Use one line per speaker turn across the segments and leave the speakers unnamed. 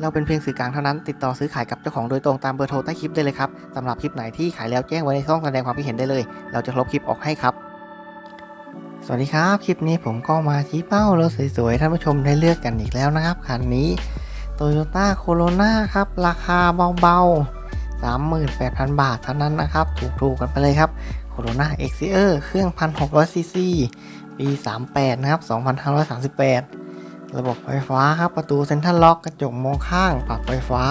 เราเป็นเพียงสื่อกลางเท่านั้น ติดต่อซื้อขายกับเจ้าของโดยตรงตามเบอร์โทรใต้คลิปได้เลยครับสำหรับคลิปไหนที่ขายแล้วแจ้งไว้ในช่องแสดงความคิดเห็นได้เลย เราจะลบคลิปออกให้ครับ สวัสดีครับ คลิปนี้ผมก็มาชี้เป้ารถสวยๆท่านผู้ชมได้เลือกกันอีกแล้วนะครับคันนี้ Toyota Corona ครับ ราคาเบาๆ 38,000 บาทเท่านั้นนะครับ ถูกๆกันไปเลยครับ Corona Exterior เครื่อง 1,600ซีซีปี 38 นะครับ 2,538 ระบบไฟฟ้าครับ ประตูเซ็นทรัลล็อกกระจกมองข้าง ปรับไฟฟ้า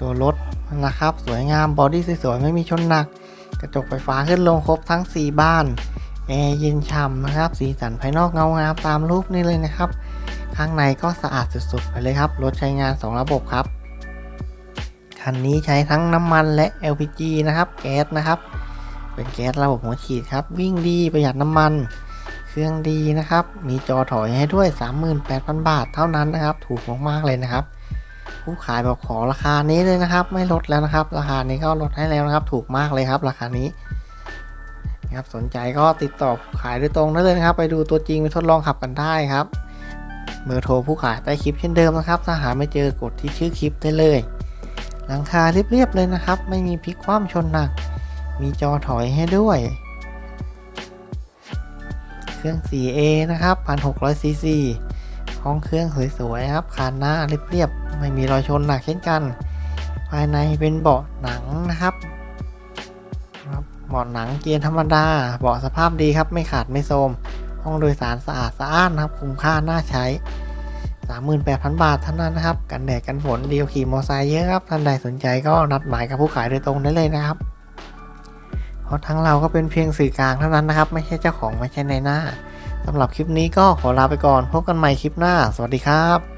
ตัวรถนะครับ สวยงามบอดี้สวยๆไม่มีชนหนัก กระจกไฟฟ้าขึ้นลงครบทั้ง 4 บ้านแอร์เย็นฉ่ำนะครับ สีสันภายนอกเงางามตามรูปนี้เลยนะครับ ข้างในก็สะอาดสุดๆไปเลยครับ รถใช้งาน 2 ระบบครับ คันนี้ใช้ทั้งน้ำมันและ LPG นะครับ แก๊สนะครับ เป็นแก๊สระบบหัวฉีดครับ วิ่งดีประหยัดน้ำมัน เครื่องดีนะครับ มีจอถอยให้ด้วย 38,000 บาทเท่านั้นนะครับ ถูกมากๆเลยนะครับ ผู้ขายบอกขอราคานี้เลยนะครับ ไม่ลดแล้วนะครับ ราคานี้ก็ลดให้แล้วนะครับ ถูกมากเลยครับ ราคานี้นะครับสนใจก็ติดต่อผู้ขายโดยตรงได้เลยนะครับ ไปดูตัวจริงไปทดลองขับกันได้ครับเบอร์โทรผู้ขายใต้คลิปเช่นเดิมนะครับ ถ้าหาไม่เจอกดที่ชื่อคลิปได้เลย หลังคาเรียบๆเลยนะครับ ไม่มีพลิกคว่ำชนหนัก มีจอถอยให้ด้วย เครื่อง 4A นะครับ1,600ซีซีห้องเครื่องสวยๆครับคานหน้าเรียบๆ ไม่มีรอยชนหนักเช่นกัน ภายในเป็นเบาะหนังนะครับเบาะหนังเกียร์ธรรมดา เบาะสภาพดีครับ ไม่ขาดไม่โทรมห้องโดยสารสะอาดสะอ้านนะครับ คุ้มค่าน่าใช้ 38,000 บาทเท่านั้นนะครับ กันแดดกันฝนดีกว่าขี่มอเตอร์ไซค์เยอะครับ ท่านใดสนใจก็นัดหมายกับผู้ขายโดยตรงได้เลยนะครับ เพราะทั้งเราก็เป็นเพียงสื่อกลางเท่านั้นนะครับ ไม่ใช่เจ้าของไม่ใช่ในหน้าสำหรับคลิปนี้ก็ขอลาไปก่อน พบกันใหม่คลิปหน้า สวัสดีครับ